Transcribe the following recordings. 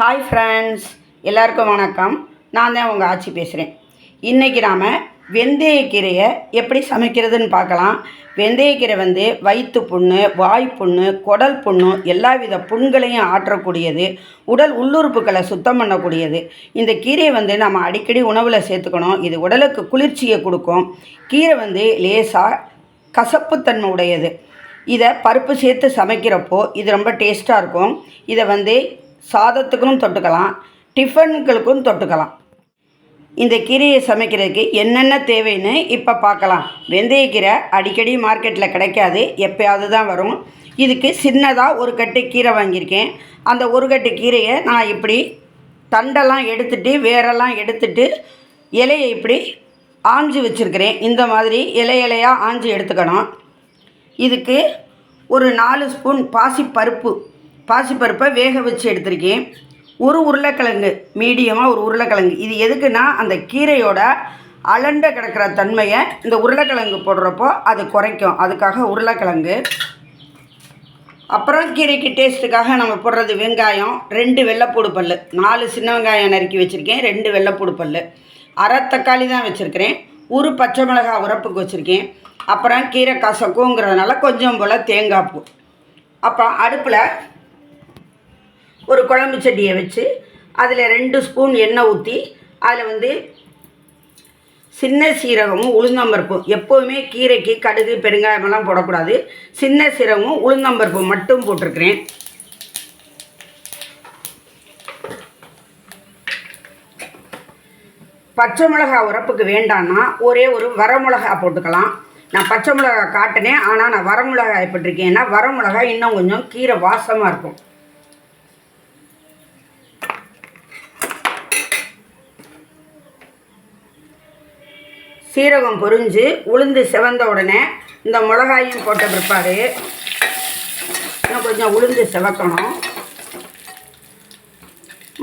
Hi friends எல்லாருக்கும் வணக்கம். நான் தான் உங்கள் ஆட்சி பேசுகிறேன் இன்றைக்கி நாம் வெந்தயக்கீரையை எப்படி சமைக்கிறதுன்னு பார்க்கலாம். வெந்தயக்கீரை வந்து வயிற்று புண்ணு வாய் புண்ணு குடல் புண்ணு எல்லா வித புண்களையும் ஆற்றக்கூடியது. உடல் உள்ளுறுப்புகளை சுத்தம் பண்ணக்கூடியது. இந்த கீரையை வந்து நம்ம அடிக்கடி உணவில் சேர்த்துக்கணும். இது உடலுக்கு குளிர்ச்சியை கொடுக்கும். கீரை வந்து லேசாக கசப்புத்தன்மை உடையது. இதை பருப்பு சேர்த்து சமைக்கிறப்போ இது ரொம்ப டேஸ்ட்டாக இருக்கும். இதை வந்து சாதத்துக்கும் தொட்டுக்கலாம் டிஃபனுக்களுக்கும் தொட்டுக்கலாம். இந்த கீரையை சமைக்கிறதுக்கு என்னென்ன தேவைன்னு இப்போ பார்க்கலாம். வெந்தயக்கீரை அடிக்கடி மார்க்கெட்டில் கிடைக்காது எப்பயாவது தான் வரும். இதுக்கு சின்னதாக ஒரு கட்டு கீரை வாங்கியிருக்கேன். அந்த ஒரு கட்டு கீரையை நான் இப்படி தண்டெல்லாம் எடுத்துட்டு வேரெல்லாம் எடுத்துட்டு இலையை இப்படி ஆஞ்சு வச்சுருக்கிறேன். இந்த மாதிரி இலை இலையாக ஆஞ்சு எடுத்துக்கணும். இதுக்கு ஒரு நாலு ஸ்பூன் பாசிப்பருப்பு பாசிப்பருப்பை வேக வச்சு எடுத்திருக்கேன். ஒரு உருளைக்கிழங்கு மீடியமாக ஒரு உருளைக்கிழங்கு. இது எதுக்குன்னா அந்த கீரையோட அலண்ட கிடக்கிற தன்மையை இந்த உருளைக்கிழங்கு போடுறப்போ அது குறைக்கும். அதுக்காக உருளைக்கிழங்கு. அப்புறம் கீரைக்கு டேஸ்ட்டுக்காக நம்ம போடுறது வெங்காயம் ரெண்டு வெள்ளைப்பூடு பல் நாலு சின்ன வெங்காயம் நறுக்கி வச்சுருக்கேன் ரெண்டு வெள்ளைப்பூடு பல் அரை தக்காளி தான் வச்சுருக்கிறேன். ஒரு பச்சை மிளகாய் உரப்புக்கு வச்சுருக்கேன். அப்புறம் கீரை கசக்குங்கிறதுனால கொஞ்சம் போல் தேங்காய் பூ. அப்புறம் அடுப்பில் ஒரு குழம்பு செடியை வச்சு அதில் ரெண்டு ஸ்பூன் எண்ணெய் ஊற்றி அதில் வந்து சின்ன சீரகமும் உளுந்தம்பருப்பும் எப்போவுமே கீரைக்கு கடுகு பெருங்காயமெல்லாம் போடக்கூடாது. சின்ன சீரகமும் உளுந்தம்பருப்பு மட்டும் போட்டிருக்கிறேன். பச்சை மிளகா உரப்புக்கு வேண்டான்னா ஒரே ஒரு வரமிளகா போட்டுக்கலாம். நான் பச்சை மிளகா காட்டினேன் ஆனால் நான் வரமிளகாய் போட்டிருக்கேன்னா வரமிளகா இன்னும் கொஞ்சம் கீரை வாசமாக இருக்கும். சீரகம் பொரிஞ்சு உளுந்து செவந்த உடனே இந்த மிளகாயும் போட்ட பிற்பாடு இன்னும் கொஞ்சம் உளுந்து செவக்கணும்.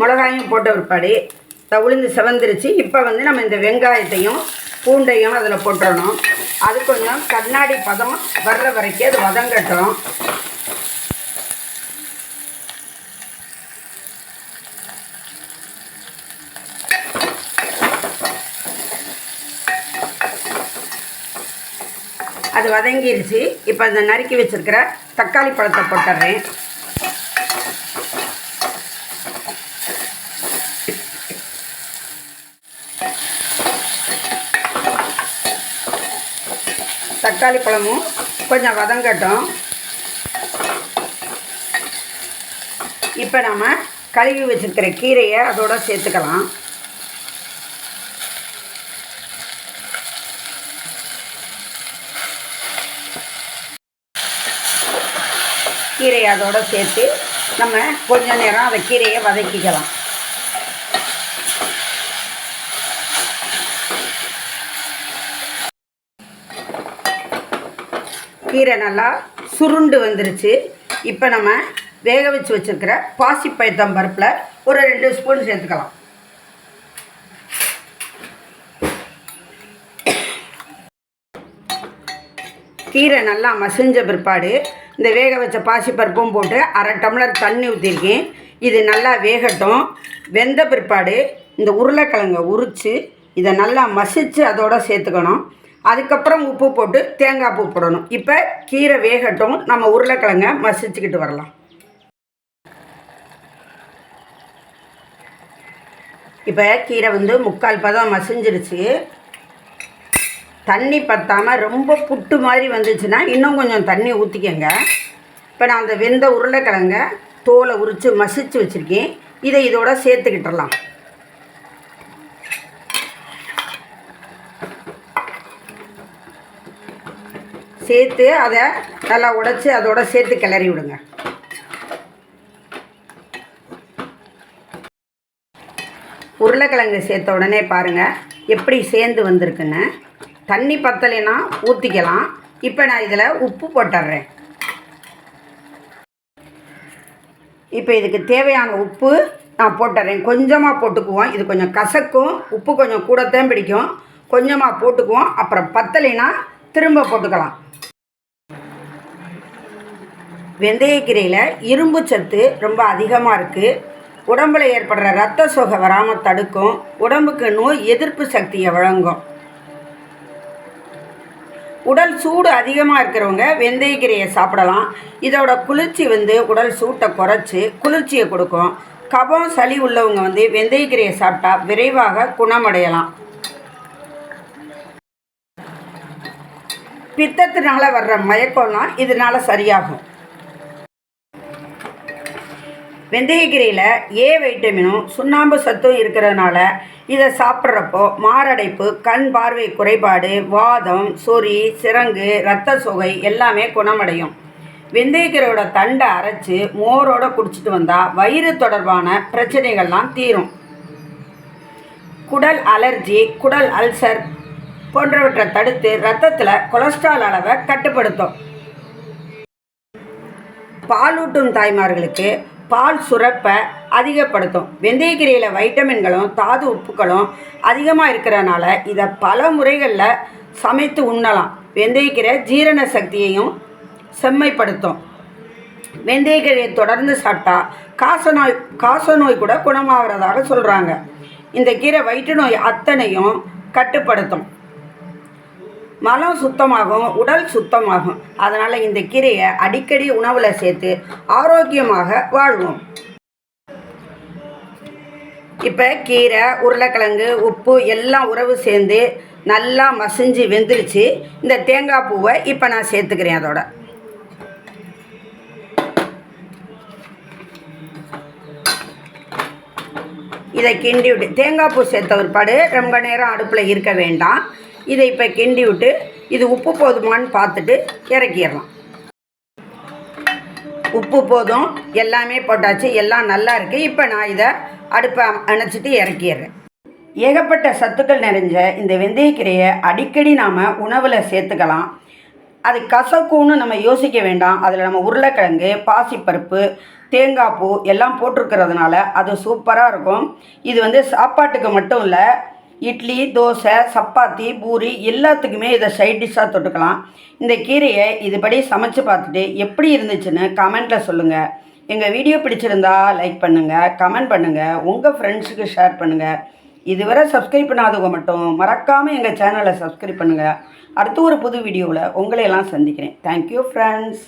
மிளகாயும் போட்ட பிற்பாடு இந்த உளுந்து செவந்துருச்சு. இப்போ வந்து நம்ம இந்த வெங்காயத்தையும் பூண்டையும் அதில் போட்டுடணும் அது கொஞ்சம் கண்ணாடி பதம் வர்ற வரைக்கும் அது வதங்கட்டும். அது வதங்கிருச்சு. இப்போ அந்த நறுக்கி வச்சுருக்கிற தக்காளி பழத்தை போட்டுடுறேன் தக்காளி பழமும் கொஞ்சம் வதங்கட்டும். இப்போ நம்ம கழுவி வச்சுருக்கிற கீரையை அதோட சேர்த்துக்கலாம். கீரையை அதோட சேர்த்து நம்ம கொஞ்ச நேரம் அந்த கீரையை வதக்கிக்கலாம். கீரை நல்லா சுருண்டு வந்துருச்சு. இப்போ நம்ம வேக வச்சு வச்சுருக்கிற பாசிப்பயத்தம் பருப்பில் ஒரு ரெண்டு ஸ்பூன் சேர்த்துக்கலாம். கீரை நல்லா மசிஞ்ச பிற்பாடு இந்த வேக வச்ச பாசிப்பருப்பும் போட்டு அரை டம்ளர் தண்ணி ஊற்றிருக்கேன் இது நல்லா வேகட்டும். வெந்த பிற்பாடு இந்த உருளைக்கிழங்கை உரித்து இதை நல்லா மசித்து அதோடு சேர்த்துக்கணும். அதுக்கப்புறம் உப்பு போட்டு தேங்காய் பூ போடணும். இப்போ கீரை வேகட்டும். நம்ம உருளைக்கிழங்க மசிச்சுக்கிட்டு வரலாம். இப்போ கீரை வந்து முக்கால் பதம் மசிஞ்சிருச்சு. தண்ணி பற்றாமல் ரொம்ப புட்டு மாதிரி வந்துச்சுன்னா இன்னும் கொஞ்சம் தண்ணி ஊற்றிக்கங்க இப்போ நான் அந்த வெந்த உருளைக்கிழங்க தோலை உரித்து மசித்து வச்சுருக்கேன். இதை இதோட சேர்த்துக்கிட்டுலாம் சேர்த்து அதை நல்லா உடச்சி அதோட சேர்த்து கிளறி விடுங்க. உருளைக்கிழங்கு சேர்த்த உடனே பாருங்கள் எப்படி சேர்ந்து வந்திருக்குன்னு. தண்ணி பத்தலைன்னா ஊற்றிக்கலாம் இப்போ நான் இதில் உப்பு போட்டுடுறேன் இப்போ இதுக்கு தேவையான உப்பு நான் போட்டுறேன். கொஞ்சமாக போட்டுக்குவோம். இது கொஞ்சம் கசக்கும். உப்பு கொஞ்சம் கூடத்தான் பிடிக்கும். கொஞ்சமாக போட்டுக்குவோம். அப்புறம் பத்தலைன்னா திரும்ப போட்டுக்கலாம். வெந்தயக்கீரையில் இரும்பு சத்து ரொம்ப அதிகமாக இருக்குது உடம்புல ஏற்படுற ரத்த சோகை வராமல் தடுக்கும். உடம்புக்கு நோய் எதிர்ப்பு சக்தியை வழங்கும். உடல் சூடு அதிகமாக இருக்கிறவங்க வெந்தயக்கீரையை சாப்பிடலாம். இதோட குளிர்ச்சி வந்து உடல் சூட்டை குறைச்சி குளிர்ச்சியை கொடுக்கும். கபம் சளி உள்ளவங்க வந்து வெந்தயக்கீரையை சாப்பிட்டா விரைவாக குணமடையலாம். பித்தத்தினால வர்ற மயக்கம்லாம் இதனால சரியாகும். வெந்தயக்கீரையில் ஏ வைட்டமினும் சுண்ணாம்பு சத்தும் இருக்கிறதுனால இதை சாப்பிட்றப்போ மாரடைப்பு கண் பார்வை குறைபாடு வாதம் சொறி சிரங்கு இரத்த சுகை எல்லாமே குணமடையும். வெந்தயக்கீரையோட தண்டை அரைச்சி மோரோட குடிச்சிட்டு வந்தால் வயிறு தொடர்பான பிரச்சனைகள்லாம் தீரும். குடல் அலர்ஜி குடல் அல்சர் போன்றவற்றை தடுத்து ரத்தத்தில் கொலஸ்ட்ரால் அளவை கட்டுப்படுத்தும். பாலூட்டும் தாய்மார்களுக்கு பால் சுரப்பை அதிகப்படுத்தும். வெந்தயக்கீரையில் வைட்டமின்களும் தாது உப்புகளும் அதிகமாக இருக்கிறனால இதை பல முறைகளில் சமைத்து உண்ணலாம். வெந்தயக்கீரை ஜீரண சக்தியையும் செம்மைப்படுத்தும். வெந்தயக்கீரையை தொடர்ந்து சாப்பிட்டா காசநோய் காசநோய் கூட குணமாகிறதாக சொல்கிறாங்க இந்த கீரை வயிற்று நோய் அத்தனையும் கட்டுப்படுத்தும். மலம் சுத்தமாகும் உடல் சுத்தமாகும். அதனால் இந்த கீரையை அடிக்கடி உணவில் சேர்த்து ஆரோக்கியமாக வாழ்வோம். இப்போ கீரை உருளைக்கிழங்கு உப்பு எல்லாம் உறவு சேர்ந்து நல்லா மசிஞ்சு வெந்துருச்சு. இந்த தேங்காய் பூவை இப்போ நான் சேர்த்துக்கிறேன் அதோட. இதை கிண்டி விட்டு தேங்காய் பூ சேர்த்த பிற்பாடு ரொம்ப நேரம் அடுப்பில் இருக்க வேண்டாம். இதை இப்போ கிண்டி விட்டு இது உப்பு போதுமான்னு பார்த்துட்டு இறக்கிடலாம். உப்பு போதும் எல்லாமே போட்டாச்சு எல்லாம் நல்லா இருக்குது இப்போ நான் இதை அடுப்பை அணைச்சிட்டு இறக்கிடுறேன். ஏகப்பட்ட சத்துக்கள் நிறைஞ்ச இந்த வெந்தயக்கீரையை அடிக்கடி நாம் உணவில் சேர்த்துக்கலாம். அது கசக்கும்னு நம்ம யோசிக்க வேண்டாம். அதில் நம்ம உருளைக்கிழங்கு பாசிப்பருப்பு தேங்காய் பூ எல்லாம் போட்டிருக்கிறதுனால அது சூப்பராக இருக்கும். இது வந்து சாப்பாட்டுக்கு மட்டும் இல்லை இட்லி தோசை சப்பாத்தி பூரி எல்லாத்துக்குமே இதை சைட் டிஷ்ஷாக தொட்டுக்கலாம். இந்த கீரையை இதுபடி சமைச்சு பார்த்துட்டு எப்படி இருந்துச்சுன்னு கமெண்ட்டில் சொல்லுங்கள் எங்கள் வீடியோ பிடிச்சிருந்தா லைக் பண்ணுங்கள் கமெண்ட் பண்ணுங்கள் உங்கள் ஃப்ரெண்ட்ஸுக்கு ஷேர் பண்ணுங்கள் இதுவரை சப்ஸ்கிரைப் பண்ணாதவங்க மட்டும் மறக்காமல் எங்கள் சேனலை சப்ஸ்கிரைப் பண்ணுங்கள் அடுத்து ஒரு புது வீடியோவில் உங்களையெல்லாம் சந்திக்கிறேன். Thank you friends